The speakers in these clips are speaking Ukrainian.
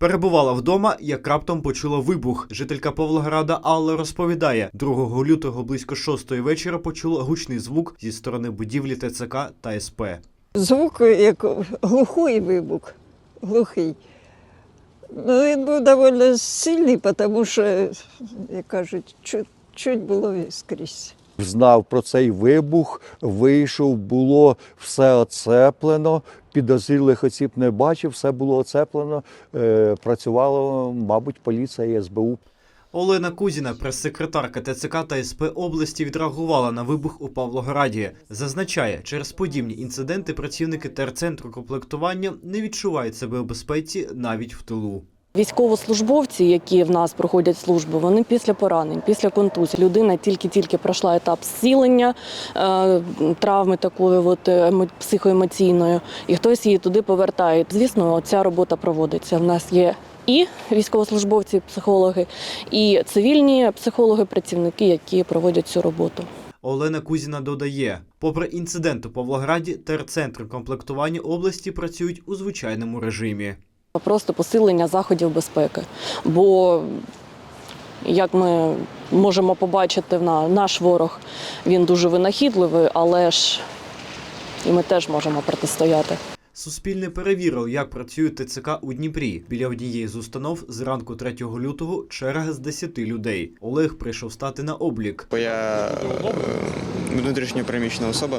Перебувала вдома, як раптом почула вибух. Жителька Павлограда Алла розповідає, 2 лютого близько 6 вечора почула гучний звук зі сторони будівлі ТЦК та СП. Звук як глухий вибух, глухий. Ну, він був доволі сильний, тому що, як кажуть, чуть, чуть було скрізь. Знав про цей вибух, вийшов, було все оцеплено, підозрілих осіб не бачив, все було оцеплено. Е, працювало, мабуть, поліція і СБУ. Олена Кузіна, прес-секретарка ТЦК та СП області, відреагувала на вибух у Павлограді. Зазначає, через подібні інциденти працівники терцентру комплектування не відчувають себе у безпеці навіть в тилу. Військовослужбовці, які в нас проходять службу, вони після поранень, після контузії. Людина тільки-тільки пройшла етап зцілення, е, травми такої от, психоемоційної, і хтось її туди повертає. Звісно, ця робота проводиться. В нас є і військовослужбовці, психологи, і цивільні психологи, працівники, які проводять цю роботу. Олена Кузіна додає, попри інцидент у Павлограді, терцентри комплектування області працюють у звичайному режимі. Просто посилення заходів безпеки. Бо, як ми можемо побачити, на- наш ворог він дуже винахідливий, але ж і ми теж можемо протистояти. Суспільне перевірило, як працює ТЦК у Дніпрі. Біля однієї з установ зранку 3 лютого черга з 10 людей. Олег прийшов стати на облік. Бо я е, внутрішньо переміщена особа.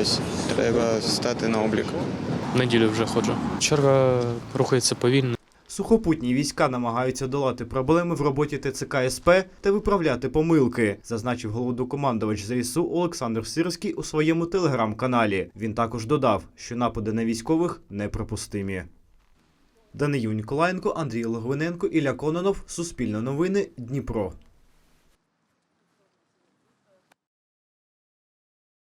Ось треба стати на облік. Неділю вже ходжу. Черга рухається повільно. Сухопутні війська намагаються долати проблеми в роботі ТЦК СП та виправляти помилки, зазначив головнокомандувач ЗСУ Олександр Сирський у своєму телеграм-каналі. Він також додав, що напади на військових неприпустимі. Даниїв Ніколаєнко, Андрій Логвиненко, Ілля Кононов, Суспільне новини, Дніпро.